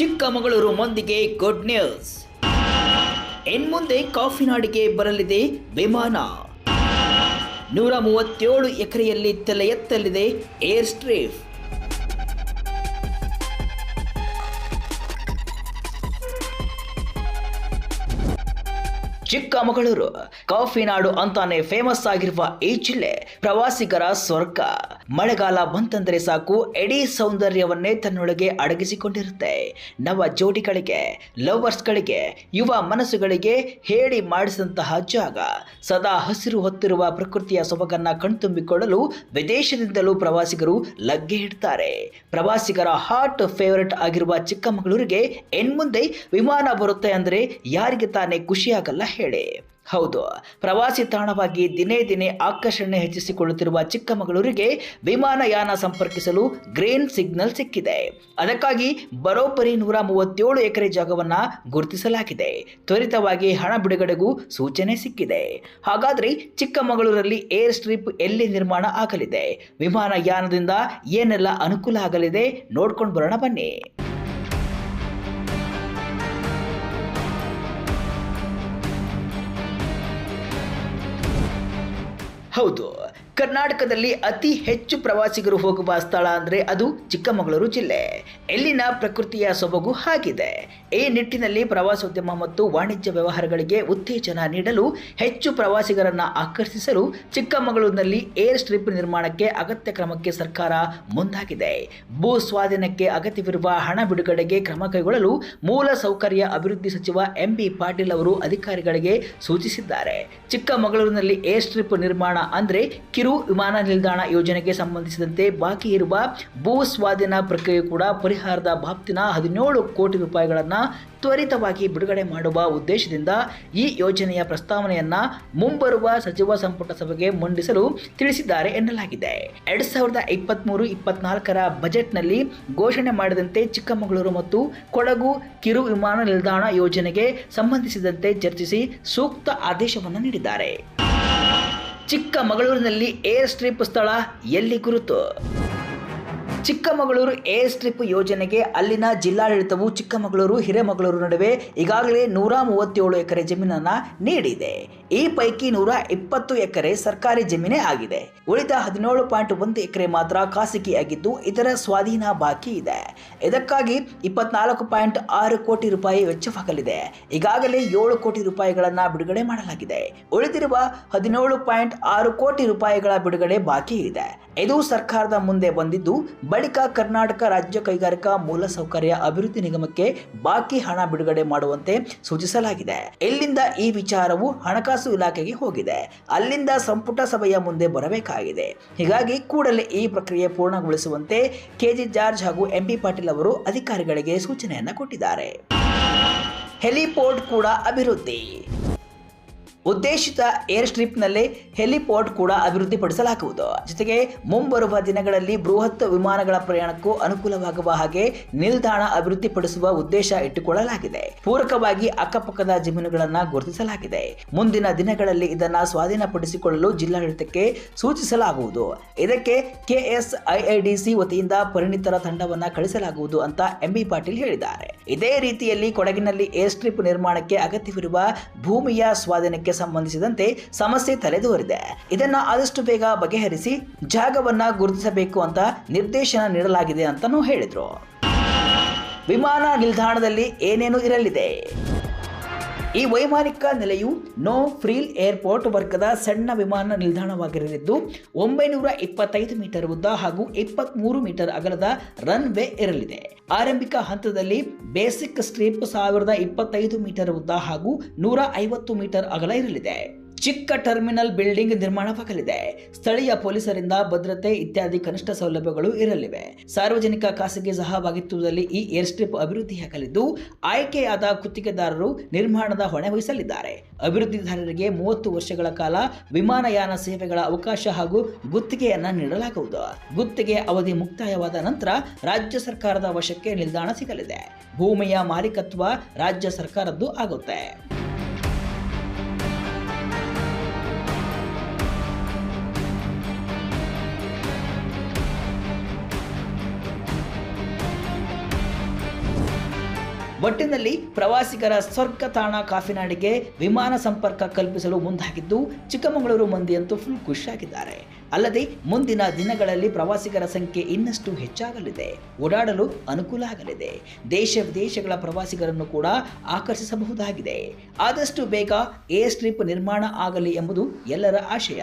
ಚಿಕ್ಕಮಗಳೂರು ಮಂದಿಗೆ good news ಇನ್ಮುಂದೆ ಕಾಫಿನಾಡಿಗೆ ಬರಲಿದೆ ವಿಮಾನ. ನೂರ ಮೂವತ್ತೇಳು ಎಕರೆಯಲ್ಲಿ ತಲೆ ಎತ್ತಲಿದೆ ಏರ್ ಸ್ಟ್ರೀಫ್ ಚಿಕ್ಕಮಗಳೂರು ಕಾಫಿ ನಾಡು ಅಂತಾನೆ ಫೇಮಸ್ ಆಗಿರುವ ಈ ಜಿಲ್ಲೆ ಪ್ರವಾಸಿಗರ ಸ್ವರ್ಗ. ಮಳೆಗಾಲ ಬಂತಂದರೆ ಸಾಕು ಎಡೀ ಸೌಂದರ್ಯವನ್ನೇ ತನ್ನೊಳಗೆ ಅಡಗಿಸಿಕೊಂಡಿರುತ್ತೆ. ನವ ಜೋಡಿಗಳಿಗೆ ಲವರ್ಸ್ಗಳಿಗೆ ಯುವ ಮನಸ್ಸುಗಳಿಗೆ ಹೇಳಿ ಮಾಡಿಸಿದಂತಹ ಜಾಗ. ಸದಾ ಹಸಿರು ಹೊತ್ತಿರುವ ಪ್ರಕೃತಿಯ ಸೊಬಗನ್ನ ಕಣ್ತುಂಬಿಕೊಳ್ಳಲು ವಿದೇಶದಿಂದಲೂ ಪ್ರವಾಸಿಗರು ಲಗ್ಗೆ ಇಡ್ತಾರೆ. ಪ್ರವಾಸಿಗರ ಹಾಟ್ ಫೇವರೆಟ್ ಆಗಿರುವ ಚಿಕ್ಕಮಗಳೂರಿಗೆ ಇನ್ಮುಂದೆ ವಿಮಾನ ಬರುತ್ತೆ ಅಂದರೆ ಯಾರಿಗೆ ತಾನೇ ಖುಷಿಯಾಗಲ್ಲ ಹೇಳಿ. ಹೌದು, ಪ್ರವಾಸಿ ತಾಣವಾಗಿ ದಿನೇ ದಿನೇ ಆಕರ್ಷಣೆ ಹೆಚ್ಚಿಸಿಕೊಳ್ಳುತ್ತಿರುವ ಚಿಕ್ಕಮಗಳೂರಿಗೆ ವಿಮಾನಯಾನ ಸಂಪರ್ಕಿಸಲು ಗ್ರೀನ್ ಸಿಗ್ನಲ್ ಸಿಕ್ಕಿದೆ. ಅದಕ್ಕಾಗಿ ಬರೋಬ್ಬರಿ ನೂರ ಮೂವತ್ತೇಳು ಎಕರೆ ಜಾಗವನ್ನ ಗುರುತಿಸಲಾಗಿದೆ. ತ್ವರಿತವಾಗಿ ಹಣ ಬಿಡುಗಡೆಗೂ ಸೂಚನೆ ಸಿಕ್ಕಿದೆ. ಹಾಗಾದ್ರೆ ಚಿಕ್ಕಮಗಳೂರಲ್ಲಿ ಏರ್ ಸ್ಟ್ರಿಪ್ ಎಲ್ಲಿ ನಿರ್ಮಾಣ ಆಗಲಿದೆ? ವಿಮಾನಯಾನದಿಂದ ಏನೆಲ್ಲ ಅನುಕೂಲ ಆಗಲಿದೆ? ನೋಡ್ಕೊಂಡು ಬರೋಣ ಬನ್ನಿ. ಹೌದು ಕರ್ನಾಟಕದಲ್ಲಿ ಅತಿ ಹೆಚ್ಚು ಪ್ರವಾಸಿಗರು ಹೋಗುವ ಸ್ಥಳ ಅಂದರೆ ಅದು ಚಿಕ್ಕಮಗಳೂರು ಜಿಲ್ಲೆ. ಇಲ್ಲಿನ ಪ್ರಕೃತಿಯ ಸೊಬಗು ಹಾಗಿದೆ. ಈ ನಿಟ್ಟಿನಲ್ಲಿ ಪ್ರವಾಸೋದ್ಯಮ ಮತ್ತು ವಾಣಿಜ್ಯ ವ್ಯವಹಾರಗಳಿಗೆ ಉತ್ತೇಜನ ನೀಡಲು ಹೆಚ್ಚು ಪ್ರವಾಸಿಗರನ್ನು ಆಕರ್ಷಿಸಲು ಚಿಕ್ಕಮಗಳೂರಿನಲ್ಲಿ ಏರ್ ಸ್ಟ್ರಿಪ್ ನಿರ್ಮಾಣಕ್ಕೆ ಅಗತ್ಯ ಕ್ರಮಕ್ಕೆ ಸರ್ಕಾರ ಮುಂದಾಗಿದೆ. ಭೂ ಸ್ವಾಧೀನಕ್ಕೆ ಅಗತ್ಯವಿರುವ ಹಣ ಬಿಡುಗಡೆಗೆ ಕ್ರಮ ಕೈಗೊಳ್ಳಲು ಮೂಲ ಸೌಕರ್ಯ ಅಭಿವೃದ್ಧಿ ಸಚಿವ ಎಂ ಬಿ ಪಾಟೀಲ್ ಅವರು ಅಧಿಕಾರಿಗಳಿಗೆ ಸೂಚಿಸಿದ್ದಾರೆ. ಚಿಕ್ಕಮಗಳೂರಿನಲ್ಲಿ ಏರ್ ಸ್ಟ್ರಿಪ್ ನಿರ್ಮಾಣ ಅಂದರೆ ಕಿರು ವಿಮಾನ ನಿಲ್ದಾಣ ಯೋಜನೆಗೆ ಸಂಬಂಧಿಸಿದಂತೆ ಬಾಕಿ ಇರುವ ಭೂ ಸ್ವಾಧೀನ ಪ್ರಕ್ರಿಯೆ ಕೂಡ ಪರಿಹಾರದ ಬಾಬ್ತಿನ ಹದಿನೇಳು ಕೋಟಿ ರೂಪಾಯಿಗಳನ್ನು ತ್ವರಿತವಾಗಿ ಬಿಡುಗಡೆ ಮಾಡುವ ಉದ್ದೇಶದಿಂದ ಈ ಯೋಜನೆಯ ಪ್ರಸ್ತಾವನೆಯನ್ನು ಮುಂಬರುವ ಸಚಿವ ಸಂಪುಟ ಸಭೆಗೆ ಮಂಡಿಸಲು ತಿಳಿಸಿದ್ದಾರೆ ಎನ್ನಲಾಗಿದೆ. ಎರಡ್ ಸಾವಿರದ ಇಪ್ಪತ್ಮೂರು ಇಪ್ಪತ್ನಾಲ್ಕರ ಬಜೆಟ್ನಲ್ಲಿ ಘೋಷಣೆ ಮಾಡಿದಂತೆ ಚಿಕ್ಕಮಗಳೂರು ಮತ್ತು ಕೊಡಗು ಕಿರು ವಿಮಾನ ನಿಲ್ದಾಣ ಯೋಜನೆಗೆ ಸಂಬಂಧಿಸಿದಂತೆ ಚರ್ಚಿಸಿ ಸೂಕ್ತ ಆದೇಶವನ್ನು ನೀಡಿದ್ದಾರೆ. ಚಿಕ್ಕಮಗಳೂರಿನಲ್ಲಿ ಏರ್ ಸ್ಟ್ರಿಪ್ ಸ್ಥಳ ಎಲ್ಲಿ ಗುರುತು? ಚಿಕ್ಕಮಗಳೂರು ಏರ್ ಸ್ಟ್ರಿಪ್ ಯೋಜನೆಗೆ ಅಲ್ಲಿನ ಜಿಲ್ಲಾಡಳಿತವು ಚಿಕ್ಕಮಗಳೂರು, ಹಿರೇಮಗಳೂರು ನಡುವೆ ಈಗಾಗಲೇ ನೂರ ಮೂವತ್ತೇಳು ಎಕರೆ ಜಮೀನನ್ನು ನೀಡಿದೆ. ಈ ಪೈಕಿ ನೂರ ಇಪ್ಪತ್ತು ಎಕರೆ ಸರ್ಕಾರಿ ಜಮೀನೇ ಆಗಿದೆ. ಉಳಿದ ಹದಿನೇಳು ಪಾಯಿಂಟ್ ಒಂದು ಎಕರೆ ಮಾತ್ರ ಖಾಸಗಿಯಾಗಿದ್ದು, ಇದರ ಸ್ವಾಧೀನ ಬಾಕಿ ಇದೆ. ಇದಕ್ಕಾಗಿ ಇಪ್ಪತ್ನಾಲ್ಕು ಪಾಯಿಂಟ್ ಆರು ಕೋಟಿ ರೂಪಾಯಿ ವೆಚ್ಚವಾಗಲಿದೆ. ಈಗಾಗಲೇ ಏಳು ಕೋಟಿ ರೂಪಾಯಿಗಳನ್ನ ಬಿಡುಗಡೆ ಮಾಡಲಾಗಿದೆ. ಉಳಿದಿರುವ ಹದಿನೇಳು ಪಾಯಿಂಟ್ ಆರು ಕೋಟಿ ರೂಪಾಯಿಗಳ ಬಿಡುಗಡೆ ಬಾಕಿ ಇದೆ. ಇದು ಸರ್ಕಾರದ ಮುಂದೆ ಬಂದಿದ್ದು, ಬಳಿಕ ಕರ್ನಾಟಕ ರಾಜ್ಯ ಕೈಗಾರಿಕಾ ಮೂಲಸೌಕರ್ಯ ಅಭಿವೃದ್ಧಿ ನಿಗಮಕ್ಕೆ ಬಾಕಿ ಹಣ ಬಿಡುಗಡೆ ಮಾಡುವಂತೆ ಸೂಚಿಸಲಾಗಿದೆ. ಇಲ್ಲಿಂದ ಈ ವಿಚಾರವು ಹಣಕಾಸು ಇಲಾಖೆಗೆ ಹೋಗಿದೆ. ಅಲ್ಲಿಂದ ಸಂಪುಟ ಸಭೆಯ ಮುಂದೆ ಬರಬೇಕಾಗಿದೆ. ಹೀಗಾಗಿ ಕೂಡಲೇ ಈ ಪ್ರಕ್ರಿಯೆ ಪೂರ್ಣಗೊಳಿಸುವಂತೆ ಕೆಜಿ ಜಾರ್ಜ್ ಹಾಗೂ ಎಂಪಿ ಪಾಟೀಲ್ ಅವರು ಅಧಿಕಾರಿಗಳಿಗೆ ಸೂಚನೆಯನ್ನ ಕೊಟ್ಟಿದ್ದಾರೆ. ಹೆಲಿಪೋರ್ಟ್ ಕೂಡ ಅಭಿವೃದ್ಧಿ. ಉದ್ದೇಶಿತ ಏರ್ ಸ್ಟ್ರಿಪ್ನಲ್ಲಿ ಹೆಲಿಪೋರ್ಟ್ ಕೂಡ ಅಭಿವೃದ್ಧಿಪಡಿಸಲಾಗುವುದು. ಜೊತೆಗೆ ಮುಂಬರುವ ದಿನಗಳಲ್ಲಿ ಬೃಹತ್ ವಿಮಾನಗಳ ಪ್ರಯಾಣಕ್ಕೂ ಅನುಕೂಲವಾಗುವ ಹಾಗೆ ನಿಲ್ದಾಣ ಅಭಿವೃದ್ಧಿಪಡಿಸುವ ಉದ್ದೇಶ ಇಟ್ಟುಕೊಳ್ಳಲಾಗಿದೆ. ಪೂರಕವಾಗಿ ಅಕ್ಕಪಕ್ಕದ ಜಮೀನುಗಳನ್ನು ಗುರುತಿಸಲಾಗಿದೆ. ಮುಂದಿನ ದಿನಗಳಲ್ಲಿ ಇದನ್ನು ಸ್ವಾಧೀನಪಡಿಸಿಕೊಳ್ಳಲು ಜಿಲ್ಲಾಡಳಿತಕ್ಕೆ ಸೂಚಿಸಲಾಗುವುದು. ಇದಕ್ಕೆ ಕೆಎಸ್ಐಐಡಿಸಿ ವತಿಯಿಂದ ಪರಿಣಿತರ ತಂಡವನ್ನು ಕಳಿಸಲಾಗುವುದು ಅಂತ ಎಂಬಿ ಪಾಟೀಲ್ ಹೇಳಿದ್ದಾರೆ. ಇದೇ ರೀತಿಯಲ್ಲಿ ಕೊಡಗಿನಲ್ಲಿ ಏರ್ ಸ್ಟ್ರಿಪ್ ನಿರ್ಮಾಣಕ್ಕೆ ಅಗತ್ಯವಿರುವ ಭೂಮಿಯ ಸ್ವಾಧೀನಕ್ಕೆ ಸಂಬಂಧಿಸಿದಂತೆ ಸಮಸ್ಯೆ ತಲೆದೋರಿದೆ. ಇದನ್ನ ಆದಷ್ಟು ಬೇಗ ಬಗೆಹರಿಸಿ ಜಾಗವನ್ನ ಗುರುತಿಸಬೇಕು ಅಂತ ನಿರ್ದೇಶನ ನೀಡಲಾಗಿದೆ ಅಂತಾನೂ ಹೇಳಿದ್ರು. ವಿಮಾನ ನಿಲ್ದಾಣದಲ್ಲಿ ಏನೇನು ಇರಲಿದೆ. ಈ ವೈಮಾನಿಕ ನೆಲೆಯು ನೋ ಫ್ರೀಲ್ ಏರ್ಪೋರ್ಟ್ ವರ್ಗದ ಸಣ್ಣ ವಿಮಾನ ನಿಲ್ದಾಣವಾಗಿರಲಿದ್ದು, ಒಂಬೈನೂರ ಇಪ್ಪತ್ತೈದು ಮೀಟರ್ ಉದ್ದ ಹಾಗೂ ಇಪ್ಪತ್ತ್ಮೂರು ಮೀಟರ್ ಅಗಲದ ರನ್ ವೇ ಇರಲಿದೆ. ಆರಂಭಿಕ ಹಂತದಲ್ಲಿ ಬೇಸಿಕ್ ಸ್ಟ್ರಿಪ್ ಸಾವಿರದ ಇಪ್ಪತ್ತೈದು ಮೀಟರ್ ಉದ್ದ ಹಾಗೂ ನೂರ ಐವತ್ತು ಮೀಟರ್ ಅಗಲ ಇರಲಿದೆ. ಚಿಕ್ಕ ಟರ್ಮಿನಲ್ ಬಿಲ್ಡಿಂಗ್ ನಿರ್ಮಾಣವಾಗಲಿದೆ. ಸ್ಥಳೀಯ ಪೊಲೀಸರಿಂದ ಭದ್ರತೆ ಇತ್ಯಾದಿ ಕನಿಷ್ಠ ಸೌಲಭ್ಯಗಳು ಇರಲಿವೆ. ಸಾರ್ವಜನಿಕ ಖಾಸಗಿ ಸಹಭಾಗಿತ್ವದಲ್ಲಿ ಈ ಏರ್ ಸ್ಟ್ರಿಪ್ ಅಭಿವೃದ್ಧಿಯಾಗಲಿದ್ದು, ಆಯ್ಕೆಯಾದ ಗುತ್ತಿಗೆದಾರರು ನಿರ್ಮಾಣದ ಹೊಣೆ ವಹಿಸಲಿದ್ದಾರೆ. ಅಭಿವೃದ್ಧಿದಾರರಿಗೆ ಮೂವತ್ತು ವರ್ಷಗಳ ಕಾಲ ವಿಮಾನಯಾನ ಸೇವೆಗಳ ಅವಕಾಶ ಹಾಗೂ ಗುತ್ತಿಗೆಯನ್ನ ನೀಡಲಾಗುವುದು. ಗುತ್ತಿಗೆ ಅವಧಿ ಮುಕ್ತಾಯವಾದ ನಂತರ ರಾಜ್ಯ ಸರ್ಕಾರದ ವಶಕ್ಕೆ ನಿಲ್ದಾಣ ಸಿಗಲಿದೆ. ಭೂಮಿಯ ಮಾಲೀಕತ್ವ ರಾಜ್ಯ ಸರ್ಕಾರದ್ದು ಆಗುತ್ತೆ. ಒಟ್ಟಿನಲ್ಲಿ ಪ್ರವಾಸಿಗರ ಸ್ವರ್ಗ ತಾಣ ಕಾಫಿನಾಡಿಗೆ ವಿಮಾನ ಸಂಪರ್ಕ ಕಲ್ಪಿಸಲು ಮುಂದಾಗಿದ್ದು ಚಿಕ್ಕಮಗಳೂರು ಮಂದಿಯಂತೂ ಫುಲ್ ಖುಷಿಯಾಗಿದ್ದಾರೆ. ಅಲ್ಲದೆ ಮುಂದಿನ ದಿನಗಳಲ್ಲಿ ಪ್ರವಾಸಿಗರ ಸಂಖ್ಯೆ ಇನ್ನಷ್ಟು ಹೆಚ್ಚಾಗಲಿದೆ. ಓಡಾಡಲು ಅನುಕೂಲ ಆಗಲಿದೆ. ದೇಶ ವಿದೇಶಗಳ ಪ್ರವಾಸಿಗರನ್ನು ಕೂಡ ಆಕರ್ಷಿಸಬಹುದಾಗಿದೆ. ಆದಷ್ಟು ಬೇಗ ಏರ್ ಸ್ಟ್ರಿಪ್ ನಿರ್ಮಾಣ ಆಗಲಿ ಎಂಬುದು ಎಲ್ಲರ ಆಶಯ.